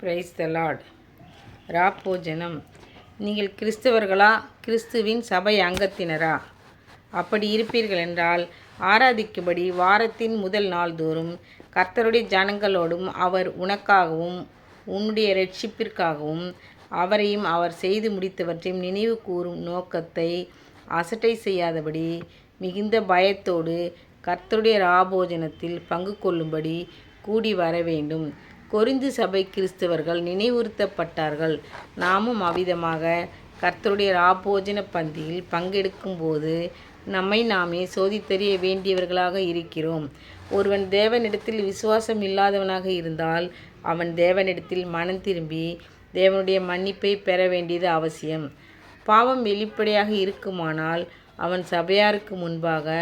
Praise the Lord ராப்போஜனம். நீங்கள் கிறிஸ்தவர்களா? கிறிஸ்துவின் சபை அங்கத்தினரா? அப்படி இருப்பீர்கள் என்றால் ஆராதிக்கும்படி வாரத்தின் முதல் நாள்தோறும் கர்த்தருடைய ஜனங்களோடும் அவர் உனக்காகவும் உன்னுடைய ரட்சிப்பிற்காகவும் அவரையும் அவர் செய்து முடித்தவற்றையும் நினைவு கூறும் நோக்கத்தை அசட்டை செய்யாதபடி மிகுந்த பயத்தோடு கர்த்தருடைய ராபோஜனத்தில் பங்கு கொள்ளும்படி கூடி வர வேண்டும் கொரிந்து சபை கிறிஸ்தவர்கள் நினைவுறுத்தப்பட்டார்கள். நாமும் அவ்விதமாக கர்த்தருடைய ராபோஜன பந்தியில் பங்கெடுக்கும் போது நம்மை நாமே சோதித்தறிய வேண்டியவர்களாக இருக்கிறோம். ஒருவன் தேவனிடத்தில் விசுவாசம் இல்லாதவனாக இருந்தால் அவன் தேவனிடத்தில் மனம் திரும்பி தேவனுடைய மன்னிப்பை பெற வேண்டியது அவசியம். பாவம் வெளிப்படையாக இருக்குமானால் அவன் சபையாருக்கு முன்பாக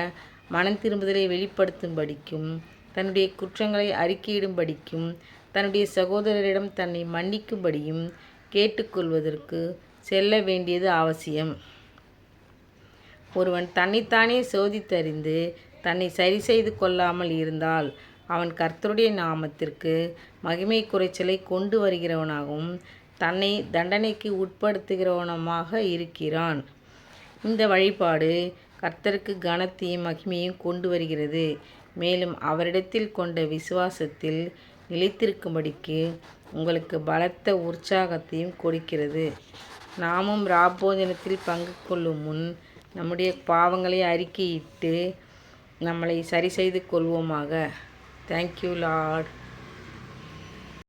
மனம் திரும்புதலை வெளிப்படுத்தும்படிக்கும் தன்னுடைய குற்றங்களை அறிக்கையிடும்படிக்கும் தன்னுடைய சகோதரரிடம் தன்னை மன்னிக்கும்படியும் கேட்டுக்கொள்வதற்கு செல்ல வேண்டியது அவசியம். ஒருவன் தன்னைத்தானே சோதித்தறிந்து தன்னை சரி செய்து கொள்ளாமல் இருந்தால் அவன் கர்த்தருடைய நாமத்திற்கு மகிமை குறைச்சலை கொண்டு வருகிறவனாகவும் தன்னை தண்டனைக்கு உட்படுத்துகிறவனமாக இருக்கிறான். இந்த வழிபாடு கர்த்தருக்கு கனத்தையும் மகிமையும் கொண்டு வருகிறது. மேலும் அவரிடத்தில் கொண்ட விசுவாசத்தில் நிலைத்திருக்கும்படிக்கு உங்களுக்கு பலத்த உற்சாகத்தையும் கொடுக்கிறது. நாமும் ராப்போஜனத்தில் பங்கு கொள்ளும் முன் நம்முடைய பாவங்களை அறிக்கையிட்டு நம்மளை சரி செய்து கொள்வோமாக. Thank you Lord